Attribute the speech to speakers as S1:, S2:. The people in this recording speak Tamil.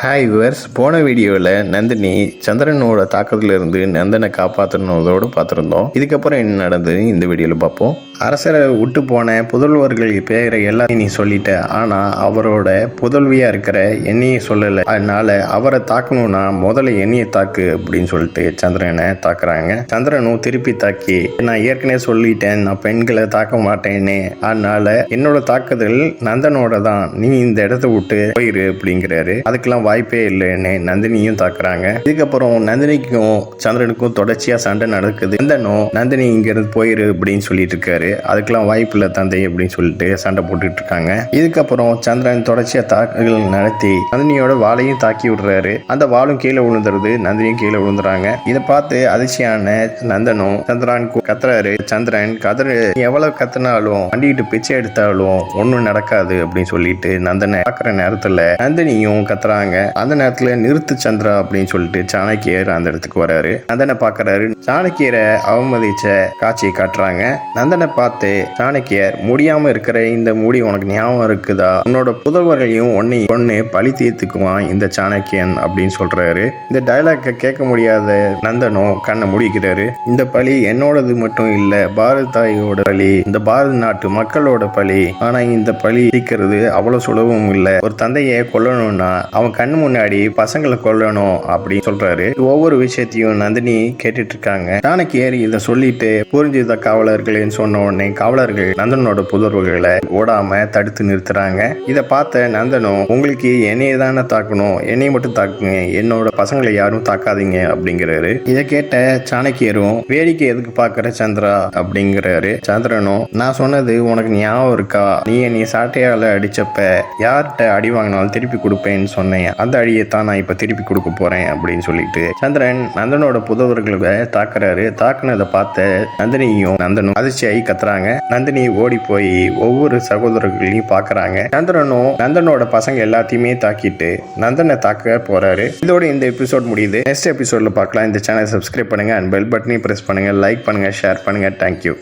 S1: ஹாய் விவர்ஸ் போன வீடியோவில் நந்தினி சந்திரனோட தாக்கத்திலிருந்து நந்தனை காப்பாற்றணுதோடு பார்த்துருந்தோம். இதுக்கப்புறம் என்ன நடந்தது இந்த வீடியோவில் பார்ப்போம். அரசரை விட்டு போன புதல்வர்கள் பேரை எல்லாம் நீ சொல்லிட்ட. ஆனால் அவரோட புதல்வியாக இருக்கிற என்னையும் சொல்லலை. அதனால அவரை தாக்கணும்னா முதல்ல என்னையை தாக்கு அப்படின்னு சொல்லிட்டு சந்திரனை தாக்குறாங்க. சந்திரனும் திருப்பி தாக்கி நான் ஏற்கனவே சொல்லிட்டேன் நான் பெண்களை தாக்க மாட்டேன்னு. அதனால என்னோட தாக்குதல் நந்தனோட தான். நீ இந்த இடத்த விட்டு போயிரு அப்படிங்கிறாரு. அதுக்கெல்லாம் வாய்ப்பே இல்லைன்னு நந்தினியும் தாக்குறாங்க. இதுக்கப்புறம் நந்தினிக்கும் சந்திரனுக்கும் தொடர்ச்சியா சண்டை நடக்குது. நந்தனும் நந்தினி இங்கிருந்து போயிரு அப்படின்னு சொல்லிட்டு இருக்காரு. அதுக்கெல்லாம் வாய்ப்பு இல்லை தந்தை அப்படின்னு சொல்லிட்டு சண்டை போட்டுட்டு இருக்காங்க இதுக்கப்புறம் சந்திரன் தொடர்ச்சியா தாக்குதல் நடத்தி நந்தினியோட வாளையும் தாக்கி விடுறாரு. அந்த வாளும் கீழே விழுந்துருது. நந்தினியும் கீழே விழுந்துறாங்க. இதை பார்த்து அதிர்ச்சியான நந்தனும் சந்திரன் கத்துறாரு. சந்திரன் கதறு எவ்வளவு கத்துனாலும் வண்டிக்கிட்டு பிச்சை எடுத்தாலும் ஒன்றும் நடக்காது அப்படின்னு சொல்லிட்டு நந்தனை பார்க்குற நேரத்தில் நந்தினியும் கத்துறாங்க. அந்த நேரத்தில் நிறுத்து சந்திரா அப்படின்னு சொல்லிட்டு சாணக்கியர் அந்த இடத்துக்கு வராரு. நந்தனை பார்க்கறாரு. சாணக்கியரை அவமதிச்ச காட்சியை காட்டுறாங்க. நந்தனை பார்த்து சாணக்கியர் முடியாம இருக்கிற இந்த முடி உனக்கு ஞாபகம் இருக்குதா? உன்னோட புதல்வர்களையும் ஒன்னை ஒன்னு பழி தீர்த்துக்குவான் இந்த சாணக்கியன் அப்படின்னு சொல்றாரு. இந்த டைலாக்கை கேட்க முடியாத நந்தனும் கண்ணை முடிக்கிறாரு. இந்த பழி என்னோடது மட்டும் இல்ல பாரத தாயோட பழி இந்த பாரத நாட்டு மக்களோட பழி. ஆனா இந்த பழி தீர்க்கிறது அவ்வளவு சுலபம் இல்ல. ஒரு தந்தையை கொல்லணும்னா அவன் கண்ணு முன்னாடி பசங்களை கொல்லணும் அப்படின்னு சொல்றாரு. ஒவ்வொரு விஷயத்தையும் நந்தினி கேட்டுட்டு இருக்காங்க. சாணக்கியர் இதை சொல்லிட்டு புரிஞ்சுத காவலர்களேன்னு சொன்ன உடனே காவலர்கள் நந்தனோட புதர்வுகளை ஓடாம தடுத்து நிறுத்துறாங்க. இதை பார்த்த நந்தனும் உங்களுக்கு என்னைய தானே தாக்கணும்? என்னைய மட்டும் தாக்குங்க. என்னோட பசங்களை யாரும் தாக்காதீங்க அப்படிங்கிறாரு. இதை கேட்ட சாணக்கியரும் வேடிக்கை எதுக்கு பாக்குற சந்திரா? அப்படிங்கிறாரு. சந்திரனும் நான் சொன்னது உனக்கு ஞாபகம் இருக்கா? நீ நீ சாட்டையால அடிச்சப்ப யார்கிட்ட அடி வாங்கினாலும் திருப்பி கொடுப்பேன்னு சொன்னேன். அந்த அடியை தான் நான் இப்ப திருப்பி கொடுக்க போறேன் அப்படின்னு சொல்லிட்டு சந்திரன் நந்தனோட புதவர்களை தாக்குறாரு. தாக்குனதை பார்த்த நந்தினியும் நந்தனும் அதிர்ச்சியாகி கத்துறாங்க நந்தினி ஓடி போய் ஒவ்வொரு சகோதரர்களையும் பாக்குறாங்க. நந்தனும் நந்தனோட பசங்க எல்லாத்தையுமே தாக்கிட்டு நந்தனை தாக்க போறாரு. இதோட இந்த எபிசோட் முடியுது. நெக்ஸ்ட் எபிசோட்ல பார்க்கலாம். இந்த சேனல் சப்ஸ்கிரைப் பண்ணுங்க. அண்ட் பெல் பட்டனையும் பிரஸ் பண்ணுங்க. லைக் பண்ணுங்க. ஷேர் பண்ணுங்க. Thank you